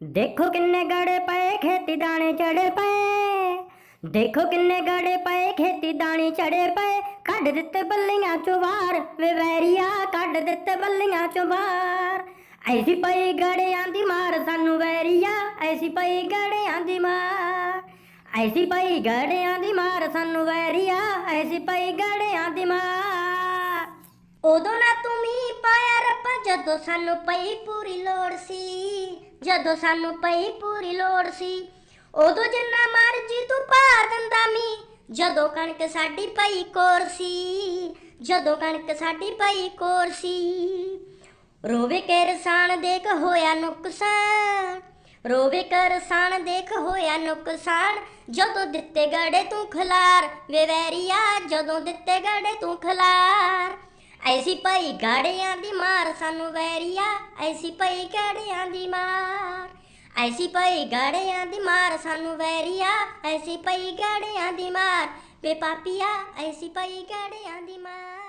ਦੇਖੋ ਕਿੰਨੇ ਗੜੇ ਪਏ ਖੇਤੀ ਦਾਣੇ ਚੜੇ ਪਏ। ਦੇਖੋ ਕਿੰਨੇ ਗੜੇ ਪਏ ਖੇਤੀ ਦਾਣੇ ਚੜੇ ਪਏ। ਕੱਢ ਦਿੱਤੇ ਬੱਲੀਆਂ ਚੋਂ ਬਾਹਰ, ਵੇ ਵੈਰੀਆ, ਕੱਢ ਦਿੱਤੇ ਬੱਲੀਆਂ ਚੋਂ ਬਾਹਰ। ਐਸੀ ਪਈ ਗੜਿਆਂ ਦੀ ਮਾਰ, ਸਾਨੂੰ ਵੈਰੀਆ, ਐਸੀ ਪਈ ਗੜਿਆਂ ਦੀ ਮਾਰ। ਐਸੀ ਪਈ ਗੜਿਆਂ ਦੀ ਮਾਰ, ਸਾਨੂੰ ਵੈਰੀਆ, ਐਸੀ ਪਈ ਗੜਿਆਂ ਦੀ ਮਾਰ। ਜਦੋਂ ਸਾਨੂੰ ਪਈ ਪੂਰੀ ਲੋੜ ਸੀ, ਜਦੋਂ ਸਾਨੂੰ ਪਈ ਪੂਰੀ ਲੋੜ ਸੀ, ਉਦੋਂ ਜਿੰਨਾ ਮਰਜ਼ੀ ਤੂੰ ਪਾ ਦਿੰਦਾ ਮੀਂਹ ਜਦੋਂ ਕਣਕ ਸਾਡੀ ਪਈ ਕੋਰ ਸੀ, ਜਦੋਂ ਕਣਕ ਸਾਡੀ ਪਈ ਕੋਰ ਸੀ। ਰੋਵੇ ਕੇ ਰਸਾਨ ਦੇਖ ਹੋਇਆ ਨੁਕਸਾਨ, ਰੋਵੇ ਕਰਸਾਨ ਦੇਖ ਹੋਇਆ ਨੁਕਸਾਨ, ਜਦੋਂ ਦਿੱਤੇ ਗੜੇ ਤੂੰ ਖਲਾਰ, ਵੇ ਵੈਰੀਆ, ਜਦੋਂ ਦਿੱਤੇ ਗੜੇ ਤੂੰ ਖਲਾਰ। ਐਸੀ ਪਈ ਗਾੜਿਆਂ ਦੀ ਮਾਰ ਸਾਨੂੰ ਵੈਰੀਆ ਐਸੀ ਪਈ ਗਾੜਿਆਂ ਦੀ ਮਾਰ। ਐਸੀ ਪਈ ਗਾੜਿਆਂ ਦੀ ਮਾਰ ਸਾਨੂੰ ਵੈਰੀਆ ਐਸੀ ਪਈ ਗਾੜਿਆਂ ਦੀ ਮਾਰ। ਵੇ ਪਾਪੀਆ, ਐਸੀ ਪਈ ਗਾੜਿਆਂ ਦੀ ਮਾਰ।